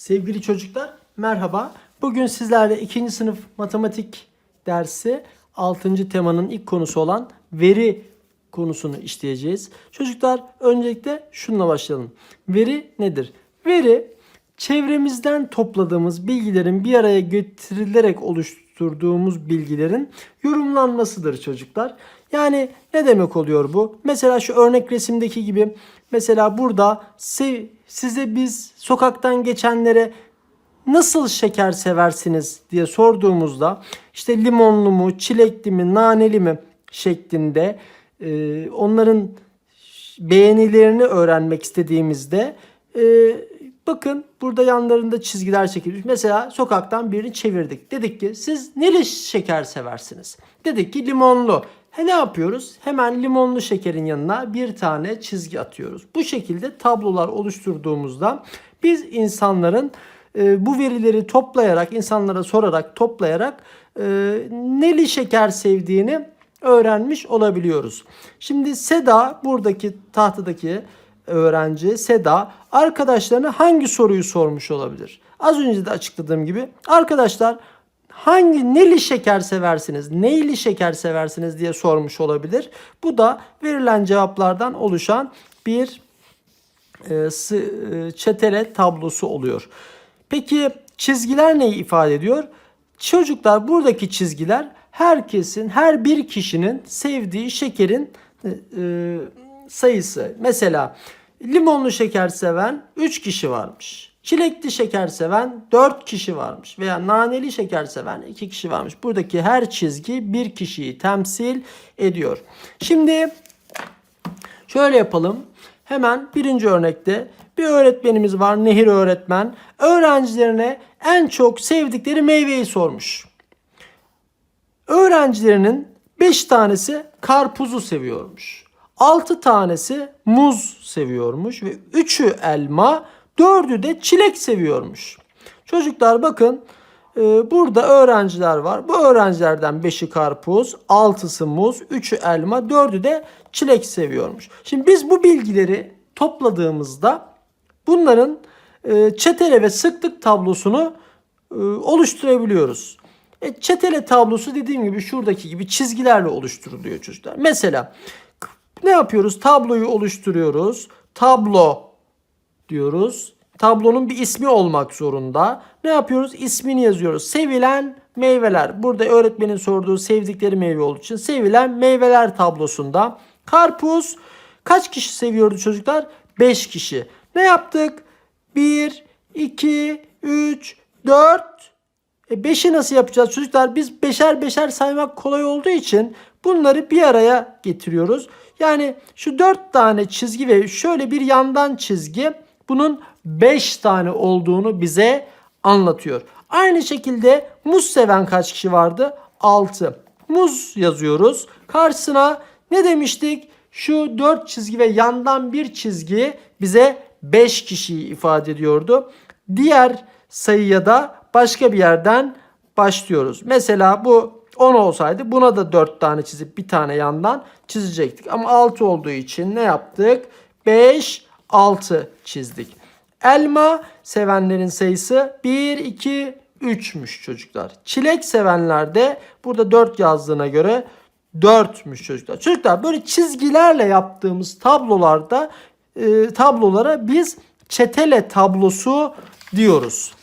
Sevgili çocuklar merhaba. Bugün sizlerle 2. sınıf matematik dersi 6. temanın ilk konusu olan veri konusunu işleyeceğiz. Çocuklar öncelikle şununla başlayalım. Veri nedir? Veri çevremizden topladığımız bilgilerin bir araya getirilerek oluşturduğumuz bilgilerin yorumlanmasıdır çocuklar. Yani ne demek oluyor bu? Mesela şu örnek resimdeki gibi mesela burada size biz sokaktan geçenlere nasıl şeker seversiniz diye sorduğumuzda işte limonlu mu, çilekli mi, naneli mi şeklinde e, onların beğenilerini öğrenmek istediğimizde e, bakın burada yanlarında çizgiler çekilmiş. Mesela sokaktan birini çevirdik. Dedik ki siz neli şeker seversiniz? Dedik ki limonlu. He ne yapıyoruz? Hemen limonlu şekerin yanına bir tane çizgi atıyoruz. Bu şekilde tablolar oluşturduğumuzda biz insanların e, bu verileri toplayarak, insanlara sorarak, toplayarak e, neli şeker sevdiğini öğrenmiş olabiliyoruz. Şimdi Seda buradaki tahtadaki öğrenci Seda arkadaşlarına hangi soruyu sormuş olabilir? Az önce de açıkladığım gibi arkadaşlar hangi neli şeker seversiniz, neyli şeker seversiniz diye sormuş olabilir. Bu da verilen cevaplardan oluşan bir e, e, çetele tablosu oluyor. Peki çizgiler neyi ifade ediyor? Çocuklar buradaki çizgiler herkesin, her bir kişinin sevdiği şekerin e, sayısı. Mesela limonlu şeker seven 3 kişi varmış. Çilekli şeker seven 4 kişi varmış veya naneli şeker seven 2 kişi varmış. Buradaki her çizgi bir kişiyi temsil ediyor. Şimdi Şöyle yapalım. Hemen birinci örnekte bir öğretmenimiz var Nehir öğretmen. Öğrencilerine en çok sevdikleri meyveyi sormuş. Öğrencilerinin 5 tanesi karpuzu seviyormuş. 6 tanesi muz seviyormuş ve 3'ü elma, 4'ü de çilek seviyormuş. Çocuklar bakın e, burada öğrenciler var. Bu öğrencilerden 5'i karpuz, 6'sı muz, 3'ü elma, 4'ü de çilek seviyormuş. Şimdi biz bu bilgileri topladığımızda bunların e, çetele ve sıklık tablosunu e, oluşturabiliyoruz. E, çetele tablosu dediğim gibi şuradaki gibi çizgilerle oluşturuluyor çocuklar. Mesela ne yapıyoruz? Tabloyu oluşturuyoruz. Tablo diyoruz. Tablonun bir ismi olmak zorunda. Ne yapıyoruz? İsmini yazıyoruz. Sevilen meyveler. Burada öğretmenin sorduğu sevdikleri meyve olduğu için sevilen meyveler tablosunda. Karpuz kaç kişi seviyordu çocuklar? 5 kişi. Ne yaptık? 1, 2, 3, 4. E 5'i nasıl yapacağız çocuklar? Biz beşer beşer saymak kolay olduğu için bunları bir araya getiriyoruz. Yani şu 4 tane çizgi ve şöyle bir yandan çizgi bunun 5 tane olduğunu bize anlatıyor. Aynı şekilde muz seven kaç kişi vardı? 6. Muz yazıyoruz. Karşısına ne demiştik? Şu 4 çizgi ve yandan bir çizgi bize 5 kişiyi ifade ediyordu. Diğer sayıya da başka bir yerden başlıyoruz. Mesela bu 10 olsaydı buna da 4 tane çizip bir tane yandan çizecektik. Ama 6 olduğu için ne yaptık? 5, 6 çizdik. Elma sevenlerin sayısı 1, 2, 3'müş çocuklar. Çilek sevenler de burada 4 yazdığına göre 4'müş çocuklar. Çocuklar böyle çizgilerle yaptığımız tablolarda e, tablolara biz çetele tablosu diyoruz.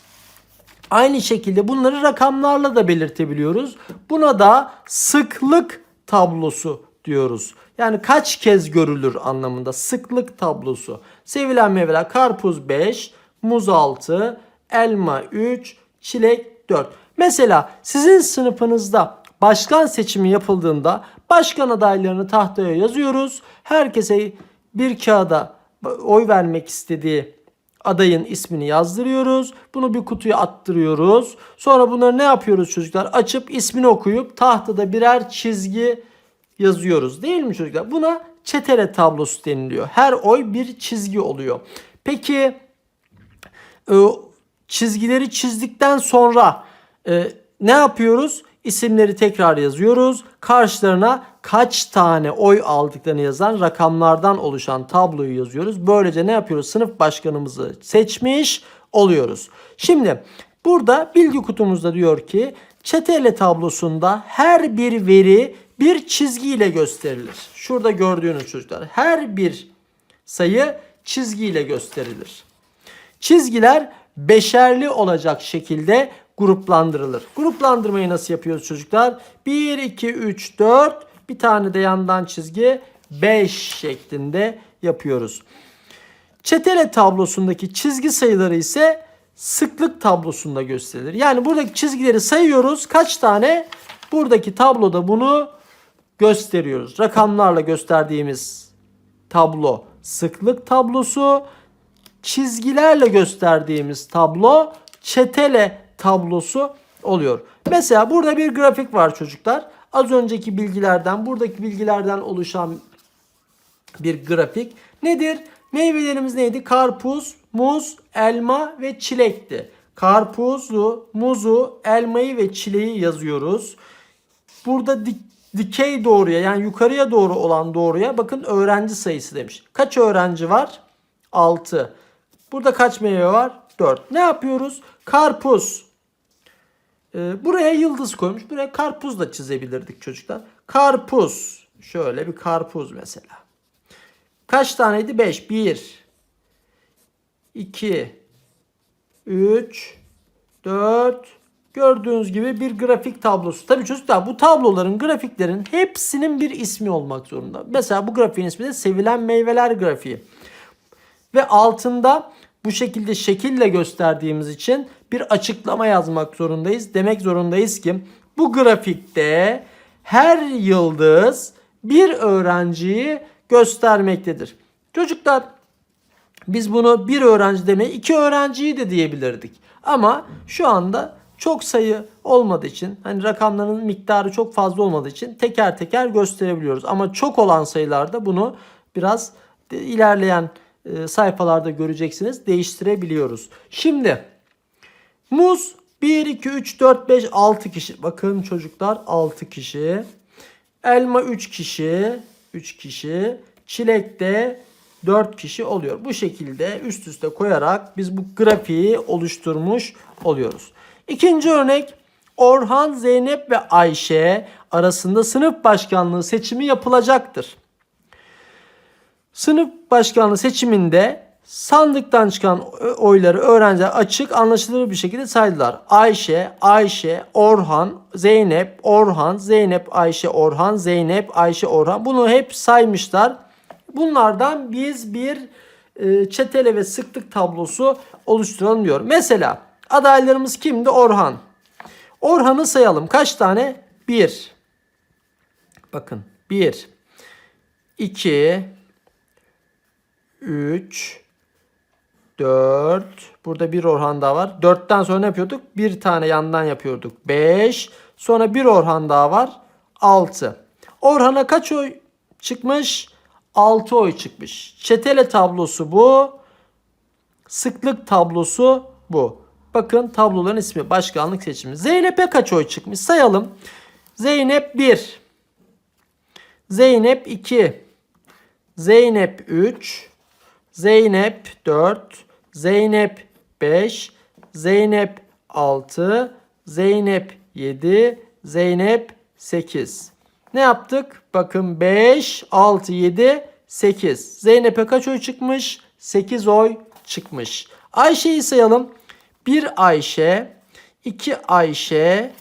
Aynı şekilde bunları rakamlarla da belirtebiliyoruz. Buna da sıklık tablosu diyoruz. Yani kaç kez görülür anlamında sıklık tablosu. Sevilen meyveler karpuz 5, muz 6, elma 3, çilek 4. Mesela sizin sınıfınızda başkan seçimi yapıldığında başkan adaylarını tahtaya yazıyoruz. Herkese bir kağıda oy vermek istediği adayın ismini yazdırıyoruz. Bunu bir kutuya attırıyoruz. Sonra bunları ne yapıyoruz çocuklar? Açıp ismini okuyup tahtada birer çizgi yazıyoruz. Değil mi çocuklar? Buna çetele tablosu deniliyor. Her oy bir çizgi oluyor. Peki e, çizgileri çizdikten sonra e, ne yapıyoruz? isimleri tekrar yazıyoruz. Karşılarına kaç tane oy aldıklarını yazan rakamlardan oluşan tabloyu yazıyoruz. Böylece ne yapıyoruz? Sınıf başkanımızı seçmiş oluyoruz. Şimdi burada bilgi kutumuzda diyor ki çetele tablosunda her bir veri bir çizgiyle gösterilir. Şurada gördüğünüz çocuklar her bir sayı çizgiyle gösterilir. Çizgiler beşerli olacak şekilde gruplandırılır. Gruplandırmayı nasıl yapıyoruz çocuklar? 1, 2, 3, 4 bir tane de yandan çizgi 5 şeklinde yapıyoruz. Çetele tablosundaki çizgi sayıları ise sıklık tablosunda gösterilir. Yani buradaki çizgileri sayıyoruz. Kaç tane? Buradaki tabloda bunu gösteriyoruz. Rakamlarla gösterdiğimiz tablo sıklık tablosu. Çizgilerle gösterdiğimiz tablo çetele tablosu oluyor. Mesela burada bir grafik var çocuklar. Az önceki bilgilerden, buradaki bilgilerden oluşan bir grafik. Nedir? Meyvelerimiz neydi? Karpuz, muz, elma ve çilekti. Karpuzu, muzu, elmayı ve çileği yazıyoruz. Burada dik, dikey doğruya yani yukarıya doğru olan doğruya bakın öğrenci sayısı demiş. Kaç öğrenci var? 6. Burada kaç meyve var? 4. Ne yapıyoruz? Karpuz. Ee, buraya yıldız koymuş. Buraya karpuz da çizebilirdik çocuklar. Karpuz. Şöyle bir karpuz mesela. Kaç taneydi? 5. 1 2 3 4 Gördüğünüz gibi bir grafik tablosu. Tabii çocuklar bu tabloların, grafiklerin hepsinin bir ismi olmak zorunda. Mesela bu grafiğin ismi de sevilen meyveler grafiği. Ve altında bu şekilde şekille gösterdiğimiz için bir açıklama yazmak zorundayız. Demek zorundayız ki bu grafikte her yıldız bir öğrenciyi göstermektedir. Çocuklar biz bunu bir öğrenci demeye iki öğrenciyi de diyebilirdik. Ama şu anda çok sayı olmadığı için hani rakamların miktarı çok fazla olmadığı için teker teker gösterebiliyoruz. Ama çok olan sayılarda bunu biraz de- ilerleyen e, sayfalarda göreceksiniz değiştirebiliyoruz. Şimdi muz 1, 2, 3, 4, 5, 6 kişi. Bakın çocuklar 6 kişi. Elma 3 kişi. 3 kişi. Çilek de 4 kişi oluyor. Bu şekilde üst üste koyarak biz bu grafiği oluşturmuş oluyoruz. İkinci örnek Orhan, Zeynep ve Ayşe arasında sınıf başkanlığı seçimi yapılacaktır. Sınıf başkanlığı seçiminde sandıktan çıkan oyları öğrenciler açık anlaşılır bir şekilde saydılar. Ayşe, Ayşe, Orhan, Zeynep, Orhan, Zeynep, Ayşe, Orhan, Zeynep, Ayşe, Orhan. Bunu hep saymışlar. Bunlardan biz bir e, çetele ve sıklık tablosu oluşturalım diyor. Mesela adaylarımız kimdi? Orhan. Orhan'ı sayalım. Kaç tane? 1. Bakın 1 2 3 4 Burada bir Orhan daha var. 4'ten sonra ne yapıyorduk? Bir tane yandan yapıyorduk. 5 Sonra bir Orhan daha var. 6 Orhan'a kaç oy çıkmış? 6 oy çıkmış. Çetele tablosu bu. Sıklık tablosu bu. Bakın tabloların ismi başkanlık seçimi. Zeynep'e kaç oy çıkmış? Sayalım. Zeynep 1. Zeynep 2. Zeynep 3. Zeynep 4. Zeynep 5. Zeynep 6. Zeynep 7. Zeynep 8. Ne yaptık? Bakın 5, 6, 7, 8. Zeynep'e kaç oy çıkmış? 8 oy çıkmış. Ayşe'yi sayalım. 1 Ayşe, 2 Ayşe,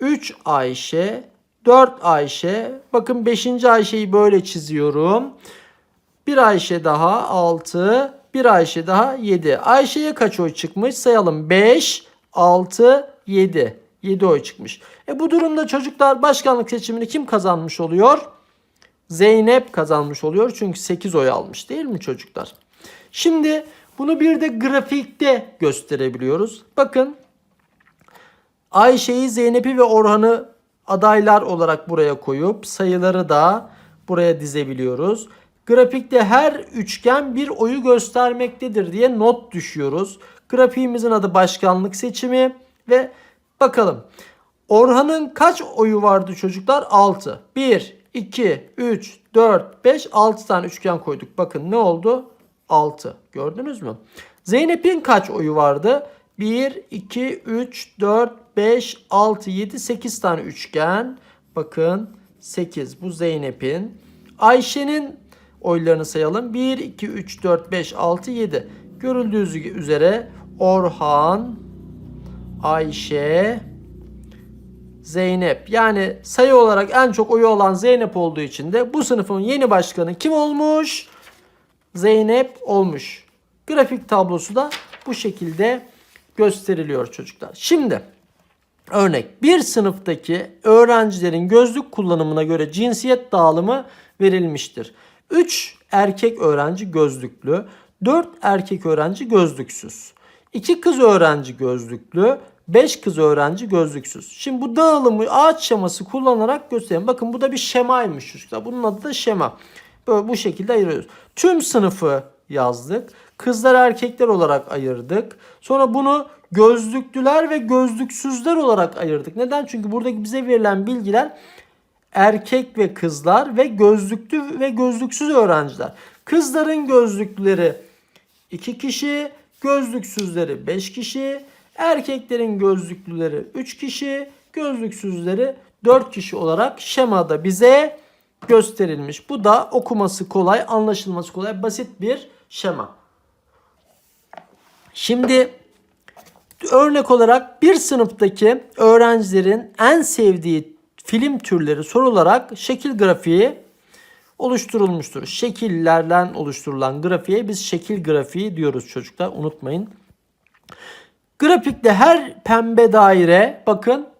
3 Ayşe, 4 Ayşe. Bakın 5. Ayşe'yi böyle çiziyorum. 1 Ayşe daha 6, 1 Ayşe daha 7. Ayşe'ye kaç oy çıkmış? Sayalım. 5, 6, 7. 7 oy çıkmış. E bu durumda çocuklar başkanlık seçimini kim kazanmış oluyor? Zeynep kazanmış oluyor. Çünkü 8 oy almış değil mi çocuklar? Şimdi bunu bir de grafikte gösterebiliyoruz. Bakın Ayşe'yi, Zeynep'i ve Orhan'ı adaylar olarak buraya koyup sayıları da buraya dizebiliyoruz. Grafikte her üçgen bir oyu göstermektedir diye not düşüyoruz. Grafiğimizin adı başkanlık seçimi ve bakalım. Orhan'ın kaç oyu vardı çocuklar? 6. 1, 2, 3, 4, 5, 6 tane üçgen koyduk. Bakın ne oldu? 6. Gördünüz mü? Zeynep'in kaç oyu vardı? 1, 2, 3, 4, 5, 6, 7, 8 tane üçgen. Bakın 8 bu Zeynep'in. Ayşe'nin oylarını sayalım. 1, 2, 3, 4, 5, 6, 7. Görüldüğü üzere Orhan, Ayşe, Zeynep. Yani sayı olarak en çok oyu olan Zeynep olduğu için de bu sınıfın yeni başkanı kim olmuş? Zeynep olmuş. Grafik tablosu da bu şekilde gösteriliyor çocuklar. Şimdi örnek bir sınıftaki öğrencilerin gözlük kullanımına göre cinsiyet dağılımı verilmiştir. 3 erkek öğrenci gözlüklü, 4 erkek öğrenci gözlüksüz. 2 kız öğrenci gözlüklü, 5 kız öğrenci gözlüksüz. Şimdi bu dağılımı ağaç şeması kullanarak göstereyim. Bakın bu da bir şemaymış çocuklar. Bunun adı da şema. Böyle bu şekilde ayırıyoruz. Tüm sınıfı yazdık. Kızlar erkekler olarak ayırdık. Sonra bunu gözlüklüler ve gözlüksüzler olarak ayırdık. Neden? Çünkü buradaki bize verilen bilgiler erkek ve kızlar ve gözlüklü ve gözlüksüz öğrenciler. Kızların gözlüklüleri 2 kişi, gözlüksüzleri 5 kişi, erkeklerin gözlüklüleri 3 kişi, gözlüksüzleri 4 kişi olarak şemada bize gösterilmiş. Bu da okuması kolay, anlaşılması kolay, basit bir şema. Şimdi örnek olarak bir sınıftaki öğrencilerin en sevdiği film türleri sorularak şekil grafiği oluşturulmuştur. Şekillerden oluşturulan grafiğe biz şekil grafiği diyoruz çocuklar unutmayın. Grafikte her pembe daire bakın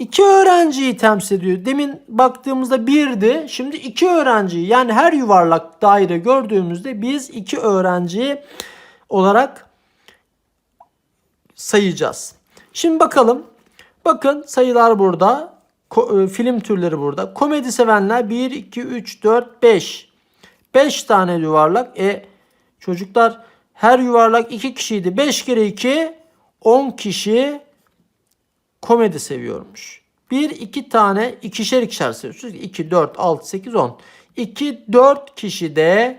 iki öğrenciyi temsil ediyor. Demin baktığımızda birdi. Şimdi iki öğrenci yani her yuvarlak daire gördüğümüzde biz iki öğrenci olarak sayacağız. Şimdi bakalım. Bakın sayılar burada. Ko- e, film türleri burada. Komedi sevenler 1, 2, 3, 4, 5. 5 tane yuvarlak. E çocuklar her yuvarlak 2 kişiydi. 5 kere 2 10 kişi komedi seviyormuş. 1 2 tane ikişer ikişer seviyorsunuz. 2 4 6 8 10. 2 4 kişi de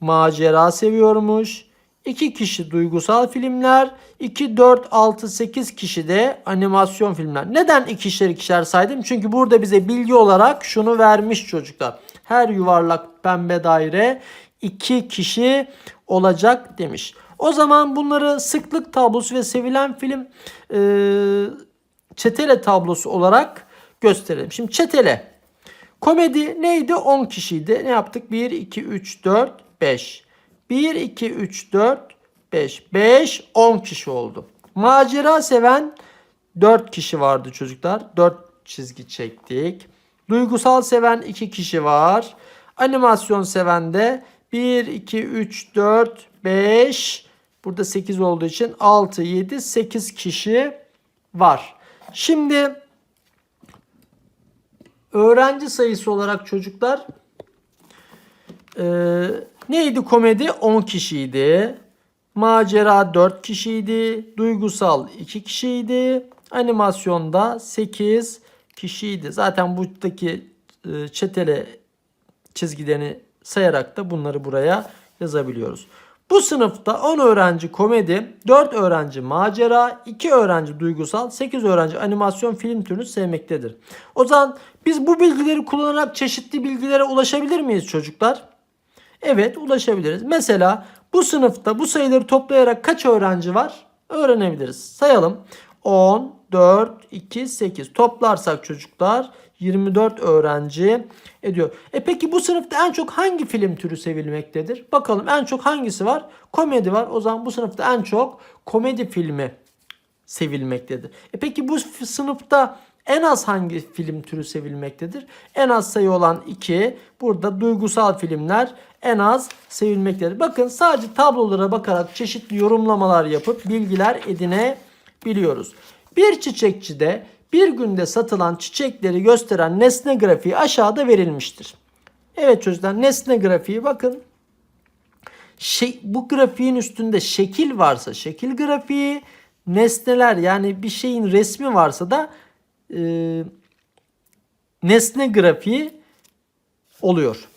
macera seviyormuş. 2 kişi duygusal filmler, 2 4 6 8 kişi de animasyon filmler. Neden ikişer ikişer saydım? Çünkü burada bize bilgi olarak şunu vermiş çocuklar. Her yuvarlak pembe daire 2 kişi olacak demiş. O zaman bunları sıklık tablosu ve sevilen film e, çetele tablosu olarak gösterelim. Şimdi çetele. Komedi neydi? 10 kişiydi. Ne yaptık? 1, 2, 3, 4, 5. 1, 2, 3, 4, 5. 5, 10 kişi oldu. Macera seven 4 kişi vardı çocuklar. 4 çizgi çektik. Duygusal seven 2 kişi var. Animasyon seven de 1, 2, 3, 4, 5. Burada 8 olduğu için 6, 7, 8 kişi var. Şimdi öğrenci sayısı olarak çocuklar ee, neydi komedi? 10 kişiydi. Macera 4 kişiydi. Duygusal 2 kişiydi. Animasyonda 8 kişiydi. Zaten buradaki e, çetele çizgilerini sayarak da bunları buraya yazabiliyoruz. Bu sınıfta 10 öğrenci komedi, 4 öğrenci macera, 2 öğrenci duygusal, 8 öğrenci animasyon film türünü sevmektedir. O zaman biz bu bilgileri kullanarak çeşitli bilgilere ulaşabilir miyiz çocuklar? Evet ulaşabiliriz. Mesela bu sınıfta bu sayıları toplayarak kaç öğrenci var? Öğrenebiliriz. Sayalım. 10, 4, 2, 8. Toplarsak çocuklar 24 öğrenci ediyor. E peki bu sınıfta en çok hangi film türü sevilmektedir? Bakalım en çok hangisi var? Komedi var. O zaman bu sınıfta en çok komedi filmi sevilmektedir. E peki bu sınıfta en az hangi film türü sevilmektedir? En az sayı olan 2. Burada duygusal filmler en az sevilmektedir. Bakın sadece tablolara bakarak çeşitli yorumlamalar yapıp bilgiler edinebiliyoruz. Bir çiçekçide bir günde satılan çiçekleri gösteren nesne grafiği aşağıda verilmiştir. Evet çocuklar nesne grafiği bakın. Şey, bu grafiğin üstünde şekil varsa şekil grafiği, nesneler yani bir şeyin resmi varsa da e, nesne grafiği oluyor.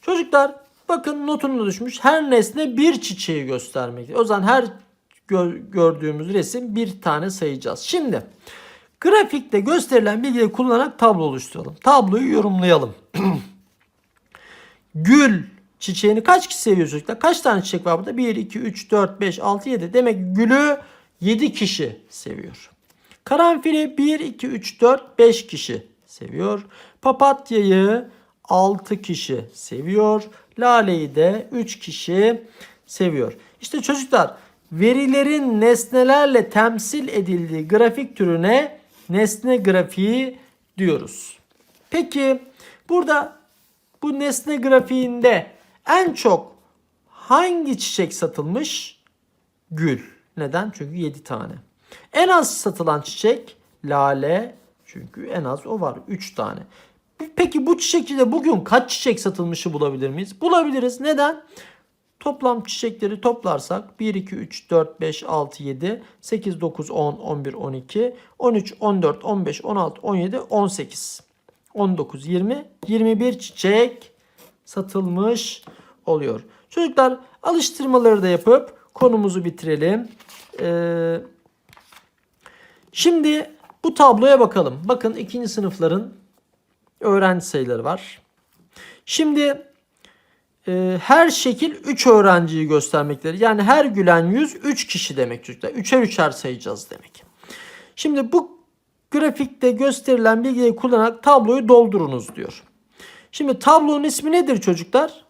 Çocuklar bakın notunu düşmüş. Her nesne bir çiçeği göstermekte. O zaman her gö- gördüğümüz resim bir tane sayacağız. Şimdi grafikte gösterilen bilgileri kullanarak tablo oluşturalım. Tabloyu yorumlayalım. Gül çiçeğini kaç kişi seviyor çocuklar? Kaç tane çiçek var burada? 1, 2, 3, 4, 5, 6, 7. Demek gülü 7 kişi seviyor. Karanfili 1, 2, 3, 4, 5 kişi seviyor. Papatyayı 6 kişi seviyor. Laleyi de 3 kişi seviyor. İşte çocuklar verilerin nesnelerle temsil edildiği grafik türüne nesne grafiği diyoruz. Peki burada bu nesne grafiğinde en çok hangi çiçek satılmış? Gül. Neden? Çünkü 7 tane. En az satılan çiçek lale. Çünkü en az o var. 3 tane. Peki bu çiçekçide bugün kaç çiçek satılmışı bulabilir miyiz? Bulabiliriz. Neden? Toplam çiçekleri toplarsak 1, 2, 3, 4, 5, 6, 7, 8, 9, 10, 11, 12, 13, 14, 15, 16, 17, 18, 19, 20, 21 çiçek satılmış oluyor. Çocuklar alıştırmaları da yapıp konumuzu bitirelim. Ee, şimdi bu tabloya bakalım. Bakın ikinci sınıfların öğrenci sayıları var. Şimdi e, her şekil 3 öğrenciyi göstermektedir. Yani her gülen yüz 3 kişi demek çocuklar. 3'er 3'er sayacağız demek. Şimdi bu grafikte gösterilen bilgiyi kullanarak tabloyu doldurunuz diyor. Şimdi tablonun ismi nedir çocuklar?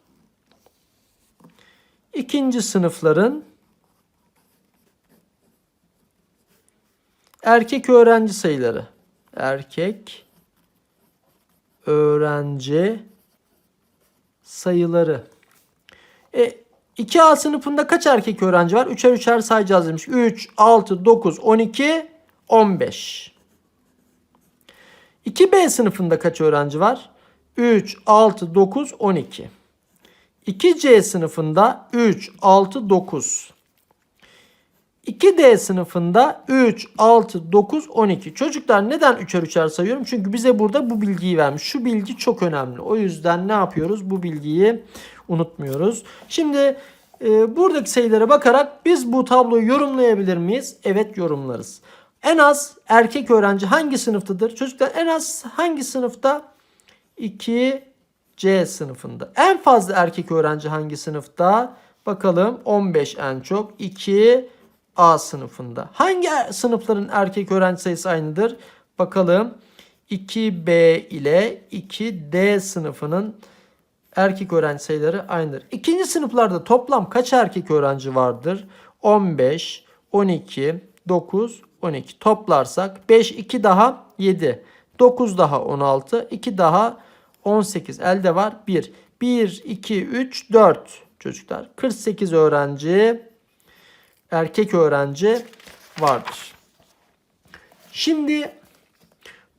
İkinci sınıfların erkek öğrenci sayıları. Erkek öğrenci sayıları. E, 2A sınıfında kaç erkek öğrenci var? 3'er 3'er sayacağız demiş. 3, 6, 9, 12, 15. 2B sınıfında kaç öğrenci var? 3, 6, 9, 12. 2C sınıfında 3, 6, 9. 2D sınıfında 3, 6, 9, 12. Çocuklar neden 3'er 3'er sayıyorum? Çünkü bize burada bu bilgiyi vermiş. Şu bilgi çok önemli. O yüzden ne yapıyoruz? Bu bilgiyi unutmuyoruz. Şimdi e, buradaki sayılara bakarak biz bu tabloyu yorumlayabilir miyiz? Evet yorumlarız. En az erkek öğrenci hangi sınıftadır? Çocuklar en az hangi sınıfta? 2C sınıfında. En fazla erkek öğrenci hangi sınıfta? Bakalım 15 en çok. 2 A sınıfında. Hangi sınıfların erkek öğrenci sayısı aynıdır? Bakalım 2B ile 2D sınıfının erkek öğrenci sayıları aynıdır. İkinci sınıflarda toplam kaç erkek öğrenci vardır? 15, 12, 9, 12 toplarsak 5, 2 daha 7, 9 daha 16, 2 daha 18 elde var 1. 1, 2, 3, 4 çocuklar. 48 öğrenci erkek öğrenci vardır. Şimdi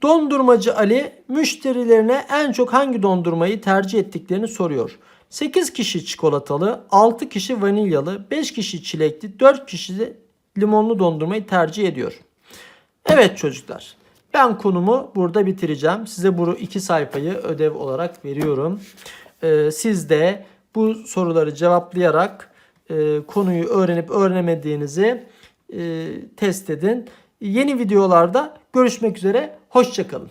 dondurmacı Ali müşterilerine en çok hangi dondurmayı tercih ettiklerini soruyor. 8 kişi çikolatalı, 6 kişi vanilyalı, 5 kişi çilekli, 4 kişi de limonlu dondurmayı tercih ediyor. Evet çocuklar. Ben konumu burada bitireceğim. Size bu iki sayfayı ödev olarak veriyorum. Ee, siz de bu soruları cevaplayarak e, konuyu öğrenip öğrenemediğinizi e, test edin. Yeni videolarda görüşmek üzere. Hoşçakalın.